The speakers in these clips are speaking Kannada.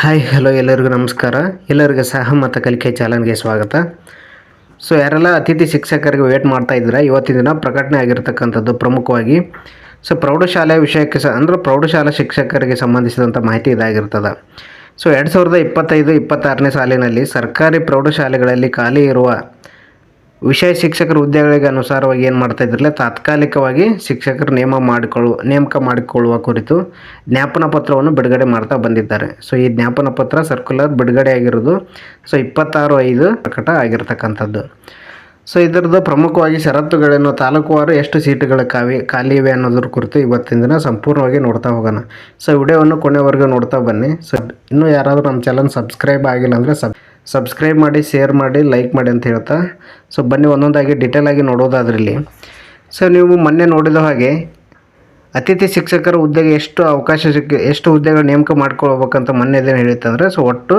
ಹಾಯ್ ಹಲೋ ಎಲ್ಲರಿಗೂ ನಮಸ್ಕಾರ. ಎಲ್ಲರಿಗೂ ಮತ್ತು ಕಲಿಕೆ ಚಾಲನ್ಗೆ ಸ್ವಾಗತ. ಸೊ ಯಾರೆಲ್ಲ ಅತಿಥಿ ಶಿಕ್ಷಕರಿಗೆ ವೇಟ್ ಮಾಡ್ತಾ ಇದ್ದೀರಾ, ಇವತ್ತಿನ ದಿನ ಪ್ರಕಟಣೆ ಆಗಿರ್ತಕ್ಕಂಥದ್ದು ಪ್ರಮುಖವಾಗಿ. ಸೊ ಪ್ರೌಢಶಾಲೆ ವಿಷಯಕ್ಕೆ ಸಹ ಅಂದರೆ ಪ್ರೌಢಶಾಲಾ ಶಿಕ್ಷಕರಿಗೆ ಸಂಬಂಧಿಸಿದಂಥ ಮಾಹಿತಿ ಇದಾಗಿರ್ತದೆ. ಸೊ ಎರಡು ಸಾವಿರದ ಇಪ್ಪತ್ತೈದು, ಇಪ್ಪತ್ತಾರನೇ ಸಾಲಿನಲ್ಲಿ ಸರ್ಕಾರಿ ಪ್ರೌಢಶಾಲೆಗಳಲ್ಲಿ ಖಾಲಿ ಇರುವ ವಿಷಯ ಶಿಕ್ಷಕರ ಹುದ್ದೆಗಳಿಗೆ ಅನುಸಾರವಾಗಿ ಏನು ಮಾಡ್ತಾ ಇದ್ರಲ್ಲ, ತಾತ್ಕಾಲಿಕವಾಗಿ ಶಿಕ್ಷಕರ ನೇಮ ಮಾಡಿಕೊಳ್ಳುವ ನೇಮಕ ಮಾಡಿಕೊಳ್ಳುವ ಕುರಿತು ಜ್ಞಾಪನ ಪತ್ರವನ್ನು ಬಿಡುಗಡೆ ಮಾಡ್ತಾ ಬಂದಿದ್ದಾರೆ. ಸೊ ಈ ಜ್ಞಾಪನ ಪತ್ರ ಸರ್ಕ್ಯುಲರ್ ಬಿಡುಗಡೆ ಆಗಿರೋದು ಸೊ ಇಪ್ಪತ್ತಾರು ಐದು ಪ್ರಕಟ ಆಗಿರ್ತಕ್ಕಂಥದ್ದು. ಸೊ ಇದರದ್ದು ಪ್ರಮುಖವಾಗಿ ಷರತ್ತುಗಳನ್ನು ತಾಲೂಕುವಾರು ಎಷ್ಟು ಸೀಟುಗಳು ಕಾವಿ ಖಾಲಿ ಇವೆ ಅನ್ನೋದ್ರ ಕುರಿತು ಇವತ್ತಿನ ದಿನ ಸಂಪೂರ್ಣವಾಗಿ ನೋಡ್ತಾ ಹೋಗೋಣ. ಸೊ ವಿಡಿಯೋವನ್ನು ಕೊನೆವರೆಗೂ ನೋಡ್ತಾ ಬನ್ನಿ. ಸೊ ಇನ್ನೂ ಯಾರಾದರೂ ನಮ್ಮ ಚಾನಲ್ ಸಬ್ಸ್ಕ್ರೈಬ್ ಆಗಿಲ್ಲ ಅಂದರೆ ಸಬ್ ಸಬ್ಸ್ಕ್ರೈಬ್ ಮಾಡಿ ಶೇರ್ ಮಾಡಿ ಲೈಕ್ ಮಾಡಿ ಅಂತ ಹೇಳ್ತಾ. ಸೊ ಬನ್ನಿ, ಒಂದೊಂದಾಗಿ ಡಿಟೇಲ್ ಆಗಿ ನೋಡೋದಾದ್ರಲ್ಲಿ. ಸೊ ನೀವು ಮೊನ್ನೆ ನೋಡಿದ ಹಾಗೆ ಅತಿಥಿ ಶಿಕ್ಷಕರ ಹುದ್ದೆಗೆ ಎಷ್ಟು ಅವಕಾಶ ಸಿಕ್ಕ ಎಷ್ಟು ಹುದ್ದೆಗಳು ನೇಮಕ ಮಾಡ್ಕೊಳ್ಬೇಕಂತ ಮೊನ್ನೆ ಏನು ಹೇಳಿತ್ತಂದರೆ ಸೊ ಒಟ್ಟು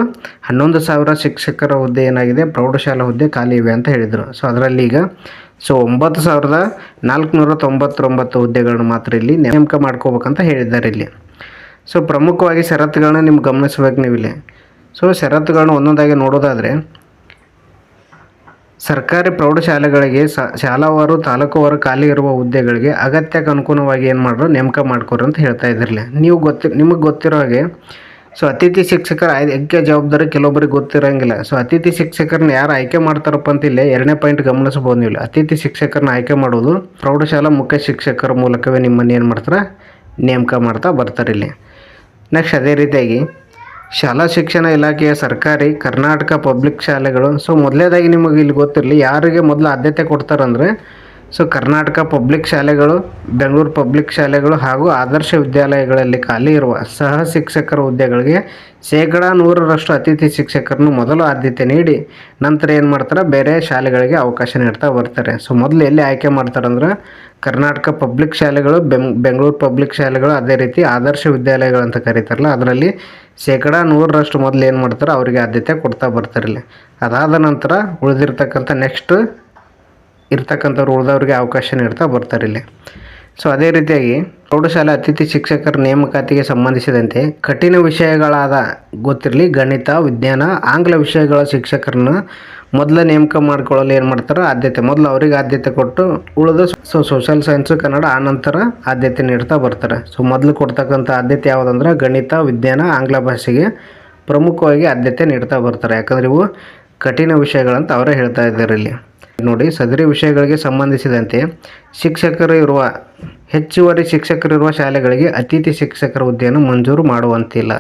ಹನ್ನೊಂದು ಸಾವಿರ ಶಿಕ್ಷಕರ ಹುದ್ದೆ ಏನಾಗಿದೆ? ಪ್ರೌಢಶಾಲಾ ಹುದ್ದೆ ಖಾಲಿ ಇವೆ ಅಂತ ಹೇಳಿದರು. ಸೊ ಅದರಲ್ಲಿ ಈಗ ಸೊ ಒಂಬತ್ತು ಸಾವಿರದ ನಾಲ್ಕುನೂರ ತೊಂಬತ್ತೊಂಬತ್ತು ಹುದ್ದೆಗಳನ್ನ ಮಾತ್ರ ಇಲ್ಲಿ ನೇಮಕ ಮಾಡ್ಕೋಬೇಕಂತ ಹೇಳಿದ್ದಾರೆ ಇಲ್ಲಿ. ಸೊ ಪ್ರಮುಖವಾಗಿ ಷರತ್ತುಗಳನ್ನ ನಿಮ್ಗೆ ಗಮನಿಸ್ಬೇಕು ನೀವು ಇಲ್ಲಿ ಸೊ ಷರತ್ತುಗಳನ್ನು ಒಂದೊಂದಾಗಿ ನೋಡೋದಾದರೆ, ಸರ್ಕಾರಿ ಪ್ರೌಢಶಾಲೆಗಳಿಗೆ ಸ, ಶಾಲಾವಾರು ತಾಲೂಕುವಾರು ಖಾಲಿ ಇರುವ ಹುದ್ದೆಗಳಿಗೆ ಅಗತ್ಯಕ್ಕೆ ಅನುಗುಣವಾಗಿ ಏನು ಮಾಡ್ರು ನೇಮಕ ಮಾಡ್ಕೊರಿ ಅಂತ ಹೇಳ್ತಾ ಇದ್ರಲ್ಲ. ನೀವು ಗೊತ್ತಿ, ನಿಮಗೆ ಗೊತ್ತಿರೋ ಹಾಗೆ, ಸೊ ಅತಿಥಿ ಶಿಕ್ಷಕರ ಆಯ್ಕೆ ಜವಾಬ್ದಾರಿ ಕೆಲವೊಬ್ಬರಿಗೆ ಗೊತ್ತಿರೋಂಗಿಲ್ಲ. ಸೊ ಅತಿಥಿ ಶಿಕ್ಷಕರನ್ನ ಯಾರು ಆಯ್ಕೆ ಮಾಡ್ತಾರಪ್ಪ ಅಂತ ಇಲ್ಲೇ ಎರಡನೇ ಪಾಯಿಂಟ್ ಗಮನಿಸ್ಬೋದು ನೀವು. ಅತಿಥಿ ಶಿಕ್ಷಕರನ್ನ ಆಯ್ಕೆ ಮಾಡೋದು ಪ್ರೌಢಶಾಲಾ ಮುಖ್ಯ ಶಿಕ್ಷಕರ ಮೂಲಕವೇ ನಿಮ್ಮನ್ನು ಏನು ಮಾಡ್ತಾರೆ ನೇಮಕ ಮಾಡ್ತಾ ಬರ್ತಾರೆ ಇಲ್ಲಿ ನೆಕ್ಸ್ಟ್ ಅದೇ ರೀತಿಯಾಗಿ ಶಾಲಾ ಶಿಕ್ಷಣ ಇಲಾಖೆಯ ಸರ್ಕಾರಿ ಕರ್ನಾಟಕ ಪಬ್ಲಿಕ್ ಶಾಲೆಗಳು. ಸೊ ಮೊದಲೇದಾಗಿ ನಿಮಗೆ ಇಲ್ಲಿ ಗೊತ್ತಿರಲಿ, ಯಾರಿಗೆ ಮೊದಲು ಆದ್ಯತೆ ಕೊಡ್ತಾರಂದರೆ ಸೊ ಕರ್ನಾಟಕ ಪಬ್ಲಿಕ್ ಶಾಲೆಗಳು ಬೆಂಗಳೂರು ಪಬ್ಲಿಕ್ ಶಾಲೆಗಳು ಹಾಗೂ ಆದರ್ಶ ವಿದ್ಯಾಲಯಗಳಲ್ಲಿ ಖಾಲಿ ಇರುವ ಸಹ ಶಿಕ್ಷಕರ ಹುದ್ದೆಗಳಿಗೆ ಶೇಕಡ ನೂರರಷ್ಟು ಅತಿಥಿ ಶಿಕ್ಷಕರನ್ನು ಮೊದಲು ಆದ್ಯತೆ ನೀಡಿ, ನಂತರ ಏನು ಮಾಡ್ತಾರೆ? ಬೇರೆ ಶಾಲೆಗಳಿಗೆ ಅವಕಾಶ ನೀಡ್ತಾ ಬರ್ತಾರೆ. ಸೊ ಮೊದಲು ಎಲ್ಲಿ ಆಯ್ಕೆ ಮಾಡ್ತಾರಂದ್ರೆ ಕರ್ನಾಟಕ ಪಬ್ಲಿಕ್ ಶಾಲೆಗಳು ಬೆಂಗ್ ಬೆಂಗಳೂರು ಪಬ್ಲಿಕ್ ಶಾಲೆಗಳು ಅದೇ ರೀತಿ ಆದರ್ಶ ವಿದ್ಯಾಲಯಗಳು ಅಂತ ಕರೀತಾರಲ್ಲ, ಅದರಲ್ಲಿ ಶೇಕಡ ನೂರರಷ್ಟು ಮೊದಲು ಏನು ಮಾಡ್ತಾರೆ? ಅವರಿಗೆ ಆದ್ಯತೆ ಕೊಡ್ತಾ ಬರ್ತಾರಲ್ಲಿ. ಅದಾದ ನಂತರ ಉಳಿದಿರ್ತಕ್ಕಂಥ ನೆಕ್ಸ್ಟ್ ಇರ್ತಕ್ಕಂಥವ್ರು ಉಳಿದವ್ರಿಗೆ ಅವಕಾಶ ನೀಡ್ತಾ ಬರ್ತಾರೆ ಇಲ್ಲಿ. ಸೊ ಅದೇ ರೀತಿಯಾಗಿ ಪ್ರೌಢಶಾಲೆ ಅತಿಥಿ ಶಿಕ್ಷಕರ ನೇಮಕಾತಿಗೆ ಸಂಬಂಧಿಸಿದಂತೆ ಕಠಿಣ ವಿಷಯಗಳಾದ ಗೊತ್ತಿರಲಿ, ಗಣಿತ, ವಿಜ್ಞಾನ, ಆಂಗ್ಲ ವಿಷಯಗಳ ಶಿಕ್ಷಕರನ್ನ ಮೊದಲ ನೇಮಕ ಮಾಡ್ಕೊಳ್ಳಲು ಏನು ಮಾಡ್ತಾರೆ ಆದ್ಯತೆ, ಮೊದಲು ಅವರಿಗೆ ಆದ್ಯತೆ ಕೊಟ್ಟು ಉಳಿದ ಸೊ ಸೋಷಲ್ ಸೈನ್ಸು ಕನ್ನಡ ಆನಂತರ ಆದ್ಯತೆ ನೀಡ್ತಾ ಬರ್ತಾರೆ. ಸೊ ಮೊದಲು ಕೊಡ್ತಕ್ಕಂಥ ಆದ್ಯತೆ ಯಾವುದಂದ್ರೆ ಗಣಿತ, ವಿಜ್ಞಾನ, ಆಂಗ್ಲ ಭಾಷೆಗೆ ಪ್ರಮುಖವಾಗಿ ಆದ್ಯತೆ ನೀಡ್ತಾ ಬರ್ತಾರೆ. ಯಾಕಂದರೆ ಇವು ಕಠಿಣ ವಿಷಯಗಳಂತ ಅವರೇ ಹೇಳ್ತಾ ಇದ್ದಾರೆ ಇಲ್ಲಿ. ನೋಡಿ, ಸದರಿ ವಿಷಯಗಳಿಗೆ ಸಂಬಂಧಿಸಿದಂತೆ ಶಿಕ್ಷಕರು ಇರುವ, ಹೆಚ್ಚುವರಿ ಶಿಕ್ಷಕರಿರುವ ಶಾಲೆಗಳಿಗೆ ಅತಿಥಿ ಶಿಕ್ಷಕರ ಹುದ್ದೆಯನ್ನು ಮಂಜೂರು ಮಾಡುವಂತಿಲ್ಲ.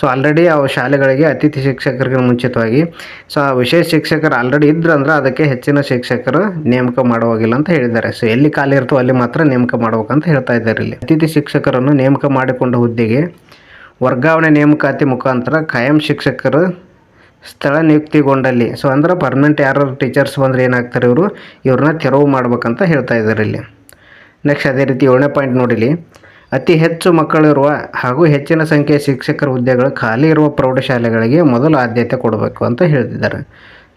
ಸೊ ಆಲ್ರೆಡಿ ಆ ಶಾಲೆಗಳಿಗೆ ಅತಿಥಿ ಶಿಕ್ಷಕರಿಗೆ ಮುಂಚಿತವಾಗಿ ಸೊ ಆ ವಿಶೇಷ ಶಿಕ್ಷಕರು ಆಲ್ರೆಡಿ ಇದ್ರಂದ್ರೆ ಅದಕ್ಕೆ ಹೆಚ್ಚಿನ ಶಿಕ್ಷಕರು ನೇಮಕ ಮಾಡುವಾಗಿಲ್ಲ ಅಂತ ಹೇಳಿದ್ದಾರೆ. ಸೊ ಎಲ್ಲಿ ಖಾಲಿ ಇರ್ತೋ ಅಲ್ಲಿ ಮಾತ್ರ ನೇಮಕ ಮಾಡ್ಬೇಕಂತ ಹೇಳ್ತಾ ಇದ್ದಾರೆ ಇಲ್ಲಿ. ಅತಿಥಿ ಶಿಕ್ಷಕರನ್ನು ನೇಮಕ ಮಾಡಿಕೊಂಡ ಹುದ್ದೆಗೆ ವರ್ಗಾವಣೆ ನೇಮಕಾತಿ ಮುಖಾಂತರ ಕಾಯಂ ಶಿಕ್ಷಕರು ಸ್ಥಳ ನಿಯುಕ್ತಿಗೊಂಡಲ್ಲಿ. ಸೊ ಅಂದ್ರೆ ಪರ್ಮನೆಂಟ್ ಯಾರು ಟೀಚರ್ಸ್ ಬಂದರೆ ಏನಾಗ್ತಾರೆ ಇವರು? ಇವ್ರನ್ನ ತೆರವು ಮಾಡ್ಬೇಕಂತ ಹೇಳ್ತಾ ಇದ್ದಾರೆ ಇಲ್ಲಿ. ನೆಕ್ಸ್ಟ್ ಅದೇ ರೀತಿ ಏಳನೇ ಪಾಯಿಂಟ್ ನೋಡಿಲಿ. ಅತಿ ಹೆಚ್ಚು ಮಕ್ಕಳಿರುವ ಹಾಗೂ ಹೆಚ್ಚಿನ ಸಂಖ್ಯೆಯ ಶಿಕ್ಷಕರ ಹುದ್ದೆಗಳು ಖಾಲಿ ಇರುವ ಪ್ರೌಢಶಾಲೆಗಳಿಗೆ ಮೊದಲು ಆದ್ಯತೆ ಕೊಡಬೇಕು ಅಂತ ಹೇಳ್ತಿದ್ದಾರೆ.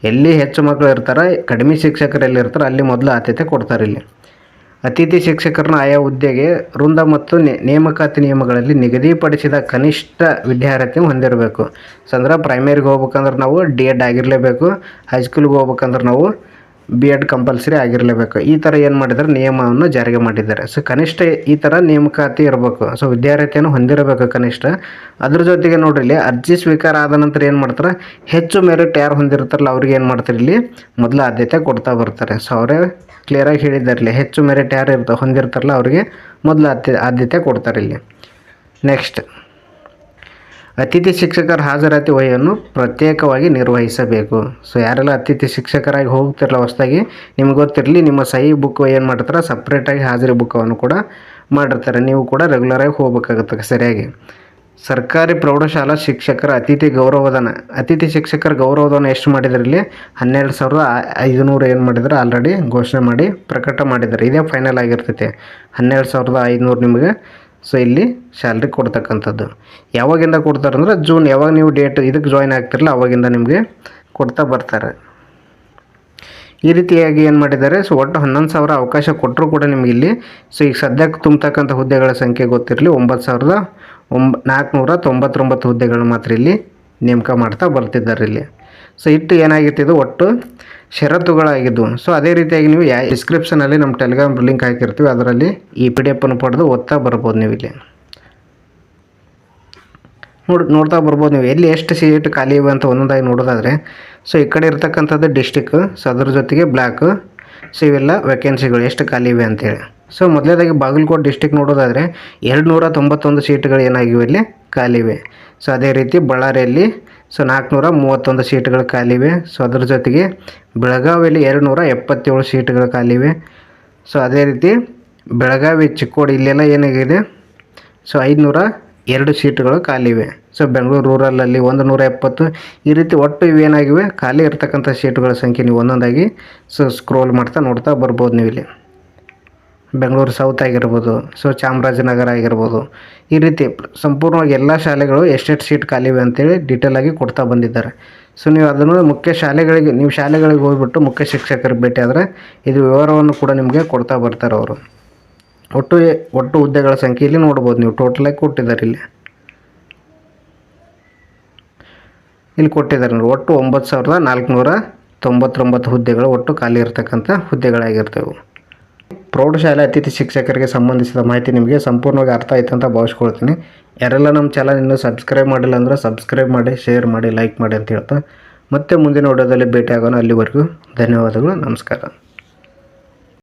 ಎಲ್ಲಿ ಹೆಚ್ಚು ಮಕ್ಕಳು ಇರ್ತಾರೆ, ಕಡಿಮೆ ಶಿಕ್ಷಕರು ಎಲ್ಲಿ ಇರ್ತಾರೆ ಅಲ್ಲಿ ಮೊದಲು ಆದ್ಯತೆ ಕೊಡ್ತಾರೆ ಇಲ್ಲಿ. ಅತಿಥಿ ಶಿಕ್ಷಕರನ್ನ ಆಯಾ ಹುದ್ದೆಗೆ ವೃಂದ ಮತ್ತು ನೇಮಕಾತಿ ನಿಯಮಗಳಲ್ಲಿ ನಿಗದಿಪಡಿಸಿದ ಕನಿಷ್ಠ ವಿದ್ಯಾರ್ಹತೆ ಹೊಂದಿರಬೇಕು. ಸೊ ಅಂದ್ರೆ ಪ್ರೈಮರಿಗೆ ಹೋಗ್ಬೇಕಂದ್ರೆ ನಾವು ಡಿ ಎಡ್ ಆಗಿರಲೇಬೇಕು. ಹೈಸ್ಕೂಲ್ಗೆ ಹೋಗ್ಬೇಕಂದ್ರೆ ನಾವು ಬಿ ಎಡ್ ಕಂಪಲ್ಸರಿ ಆಗಿರಲೇಬೇಕು. ಈ ಥರ ಏನು ಮಾಡಿದ್ದಾರೆ ನಿಯಮವನ್ನು ಜಾರಿಗೆ ಮಾಡಿದ್ದಾರೆ. ಸೊ ಕನಿಷ್ಠ ಈ ಥರ ನೇಮಕಾತಿ ಇರಬೇಕು. ಸೊ ವಿದ್ಯಾರ್ಹತೆಯನ್ನು ಹೊಂದಿರಬೇಕು ಕನಿಷ್ಠ. ಅದ್ರ ಜೊತೆಗೆ ನೋಡ್ರಿ ಇಲ್ಲಿ ಅರ್ಜಿ ಸ್ವೀಕಾರ ಆದ ನಂತರ ಏನು ಮಾಡ್ತಾರೆ? ಹೆಚ್ಚು ಮೆರಿಟ್ ಯಾರು ಹೊಂದಿರ್ತಾರಲ್ಲ, ಅವ್ರಿಗೆ ಏನು ಮಾಡ್ತಾರೆ ಇಲ್ಲಿ? ಮೊದಲು ಆದ್ಯತೆ ಕೊಡ್ತಾ ಬರ್ತಾರೆ. ಸೊ ಅವರೇ ಕ್ಲಿಯರಾಗಿ ಹೇಳಿದ್ದಾರೆ ಇಲ್ಲಿ. ಹೆಚ್ಚು ಮೆರಿಟ್ ಯಾರು ಇರ್ತಾರೆ ಹೊಂದಿರ್ತಾರಲ್ಲ, ಅವರಿಗೆ ಮೊದಲು ಆದ್ಯ, ಆದ್ಯತೆ ಕೊಡ್ತಾರೆ ಇಲ್ಲಿ. ನೆಕ್ಸ್ಟ್ ಅತಿಥಿ ಶಿಕ್ಷಕರ ಹಾಜರಾತಿ ವಹಿಯನ್ನು ಪ್ರತ್ಯೇಕವಾಗಿ ನಿರ್ವಹಿಸಬೇಕು. ಸೊ ಯಾರೆಲ್ಲ ಅತಿಥಿ ಶಿಕ್ಷಕರಾಗಿ ಹೋಗ್ತಿರಲ್ಲ ಹೊಸದಾಗಿ, ನಿಮ್ಗೆ ಗೊತ್ತಿರಲಿ, ನಿಮ್ಮ ಸಹಿ ಬುಕ್ ಏನು ಮಾಡ್ತಾರೆ ಸಪ್ರೇಟಾಗಿ ಹಾಜರಿ ಬುಕ್ಕವನ್ನು ಕೂಡ ಮಾಡಿರ್ತಾರೆ. ನೀವು ಕೂಡ ರೆಗ್ಯುಲರಾಗಿ ಹೋಗ್ಬೇಕಾಗುತ್ತೆ ಸರಿಯಾಗಿ. ಸರ್ಕಾರಿ ಪ್ರೌಢಶಾಲಾ ಶಿಕ್ಷಕರ ಅತಿಥಿ ಗೌರವಧನ, ಅತಿಥಿ ಶಿಕ್ಷಕರ ಗೌರವಧನ ಎಷ್ಟು ಮಾಡಿದ್ರು ಇಲ್ಲಿ ಹನ್ನೆರಡು ಸಾವಿರದ ಐದುನೂರು ಏನು ಮಾಡಿದ್ರೆ ಆಲ್ರೆಡಿ ಘೋಷಣೆ ಮಾಡಿ ಪ್ರಕಟ ಮಾಡಿದ್ದಾರೆ ಇದೇ ಫೈನಲ್ ಆಗಿರ್ತೈತೆ. ಹನ್ನೆರಡು ಸಾವಿರದ ಐದುನೂರು ನಿಮಗೆ ಸೊ ಇಲ್ಲಿ ಸ್ಯಾಲ್ರಿ ಕೊಡ್ತಕ್ಕಂಥದ್ದು. ಯಾವಾಗಿಂದ ಕೊಡ್ತಾರೆ ಅಂದ್ರೆ ಜೂನ್ ಯಾವಾಗ ನೀವು ಡೇಟ್ ಇದಕ್ಕೆ ಜಾಯ್ನ್ ಆಗ್ತಿರಲ್ಲ, ಅವಾಗಿಂದ ನಿಮಗೆ ಕೊಡ್ತಾ ಬರ್ತಾರೆ. ಈ ರೀತಿಯಾಗಿ ಏನು ಮಾಡಿದ್ದಾರೆ? ಸೊ ಒಟ್ಟು ಹನ್ನೊಂದು ಸಾವಿರ ಅವಕಾಶ ಕೊಟ್ಟರು ಕೂಡ ನಿಮಗೆ ಇಲ್ಲಿ ಸೊ ಈಗ ಸದ್ಯಕ್ಕೆ ತುಂಬತಕ್ಕಂಥ ಹುದ್ದೆಗಳ ಸಂಖ್ಯೆ ಗೊತ್ತಿರಲಿ, ಒಂಬತ್ತು ಸಾವಿರದ ಒಂಬ ನಾಲ್ಕುನೂರ ತೊಂಬತ್ತೊಂಬತ್ತು ಹುದ್ದೆಗಳು ಮಾತ್ರ ಇಲ್ಲಿ ನೇಮಕ ಮಾಡ್ತಾ ಬರ್ತಿದ್ದಾರೆ ಇಲ್ಲಿ. ಸೊ ಇಟ್ಟು ಏನಾಗಿತ್ತು ಇದು ಒಟ್ಟು ಷರತ್ತುಗಳಾಗಿದ್ದವು. ಸೊ ಅದೇ ರೀತಿಯಾಗಿ ನೀವು ಯಾ ಡಿಸ್ಕ್ರಿಪ್ಷನಲ್ಲಿ ನಮ್ಮ ಟೆಲಿಗ್ರಾಮ್ ಲಿಂಕ್ ಹಾಕಿರ್ತೀವಿ. ಅದರಲ್ಲಿ ಈ ಪಿ ಡಿ ಎಫನ್ನು ಪಡೆದು ಓದ್ತಾ ಬರ್ಬೋದು ನೀವು ಇಲ್ಲಿ. ನೋಡಿ ನೋಡ್ತಾ ಬರ್ಬೋದು ನೀವು. ಎಲ್ಲಿ ಎಷ್ಟು ಸೀಟ್ ಖಾಲಿ ಇವೆ ಅಂತ ಒಂದೊಂದಾಗಿ ನೋಡೋದಾದರೆ ಸೊ ಈ ಕಡೆ ಇರ್ತಕ್ಕಂಥದ್ದು ಡಿಸ್ಟಿಕ್ ಸೊ ಅದ್ರ ಜೊತೆಗೆ ಬ್ಲ್ಯಾಕ್ ಸೊ ಇವೆಲ್ಲ ವೇಕೆನ್ಸಿಗಳು ಎಷ್ಟು ಖಾಲಿ ಇವೆ ಅಂತೇಳಿ ಸೊ ಮೊದಲೇದಾಗಿ ಬಾಗಲಕೋಟೆ ಡಿಸ್ಟಿಕ್ ನೋಡೋದಾದರೆ ಎರಡು ನೂರ ತೊಂಬತ್ತೊಂದು ಸೀಟ್ಗಳು ಏನಾಗಿವೆ ಇಲ್ಲಿ? ಖಾಲಿ ಇವೆ. ಸೊ ಅದೇ ರೀತಿ ಬಳ್ಳಾರಿಯಲ್ಲಿ ಸೊ ನಾಲ್ಕುನೂರ ಮೂವತ್ತೊಂದು ಸೀಟ್ಗಳು ಖಾಲಿ ಇವೆ ಸೊ ಅದ್ರ ಜೊತೆಗೆ ಬೆಳಗಾವಿಯಲ್ಲಿ ಎರಡು ನೂರ ಎಪ್ಪತ್ತೇಳು ಸೀಟ್ಗಳು ಖಾಲಿ ಇವೆ ಸೊ ಅದೇ ರೀತಿ ಬೆಳಗಾವಿ, ಚಿಕ್ಕೋಡಿ ಇಲ್ಲೆಲ್ಲ ಏನಾಗಿದೆ? ಸೊ ಐದುನೂರ ಎರಡು ಸೀಟ್ಗಳು ಖಾಲಿ ಇವೆ ಸೊ ಬೆಂಗಳೂರು ರೂರಲಲ್ಲಿ ಒಂದು ನೂರ ಎಪ್ಪತ್ತು. ಈ ರೀತಿ ಒಟ್ಟು ಇವೇನಾಗಿವೆ? ಖಾಲಿ ಇರ್ತಕ್ಕಂಥ ಸೀಟ್ಗಳ ಸಂಖ್ಯೆ ನೀವು ಒಂದೊಂದಾಗಿ ಸೊ ಸ್ಕ್ರೋಲ್ ಮಾಡ್ತಾ ನೋಡ್ತಾ ಬರ್ಬೋದು ನೀವು ಇಲ್ಲಿ ಬೆಂಗಳೂರು ಸೌತ್ ಆಗಿರ್ಬೋದು ಸೊ ಚಾಮರಾಜನಗರ ಆಗಿರ್ಬೋದು, ಈ ರೀತಿ ಸಂಪೂರ್ಣವಾಗಿ ಎಲ್ಲ ಶಾಲೆಗಳು ಎಷ್ಟೆಷ್ಟು ಸೀಟ್ ಖಾಲಿ ಇವೆ ಅಂತೇಳಿ ಡೀಟೇಲಾಗಿ ಕೊಡ್ತಾ ಬಂದಿದ್ದಾರೆ. ಸೊ ನೀವು ಅದನ್ನು ಮುಖ್ಯ ಶಾಲೆಗಳಿಗೆ, ನೀವು ಶಾಲೆಗಳಿಗೆ ಹೋಗಿಬಿಟ್ಟು ಮುಖ್ಯ ಶಿಕ್ಷಕರಿಗೆ ಭೇಟಿ ಆದರೆ ಇದು ವಿವರವನ್ನು ಕೂಡ ನಿಮಗೆ ಕೊಡ್ತಾ ಬರ್ತಾರೆ ಅವರು. ಒಟ್ಟು ಒಟ್ಟು ಹುದ್ದೆಗಳ ಸಂಖ್ಯೆ ಇಲ್ಲಿ ನೋಡ್ಬೋದು ನೀವು ಟೋಟಲಾಗಿ ಕೊಟ್ಟಿದ್ದಾರೆ ಇಲ್ಲಿ. ಇಲ್ಲಿ ಕೊಟ್ಟಿದ್ದಾರೆ ನೋಡಿ, ಒಟ್ಟು ಒಂಬತ್ತು ಸಾವಿರದ ನಾಲ್ಕುನೂರ ತೊಂಬತ್ತೊಂಬತ್ತು ಹುದ್ದೆಗಳು ಒಟ್ಟು ಖಾಲಿ ಇರತಕ್ಕಂಥ ಹುದ್ದೆಗಳಾಗಿರ್ತವೆ. ಪ್ರೌಢಶಾಲೆ ಅತಿಥಿ ಶಿಕ್ಷಕರಿಗೆ ಸಂಬಂಧಿಸಿದ ಮಾಹಿತಿ ನಿಮಗೆ ಸಂಪೂರ್ಣವಾಗಿ ಅರ್ಥ ಆಯ್ತು ಅಂತ ಭಾವಿಸ್ಕೊಳ್ತೀನಿ. ಯಾರೆಲ್ಲ ನಮ್ಮ ಚಾನಲ್ ಇನ್ನೂ ಸಬ್ಸ್ಕ್ರೈಬ್ ಮಾಡಿಲ್ಲ ಅಂದರೆ ಸಬ್ಸ್ಕ್ರೈಬ್ ಮಾಡಿ, ಶೇರ್ ಮಾಡಿ, ಲೈಕ್ ಮಾಡಿ ಅಂತ ಹೇಳ್ತಾ. ಮತ್ತೆ ಮುಂದಿನ ವಿಡಿಯೋದಲ್ಲಿ ಭೇಟಿ ಆಗೋಣ ಅಲ್ಲಿವರೆಗೂ ಧನ್ಯವಾದಗಳು. ನಮಸ್ಕಾರ.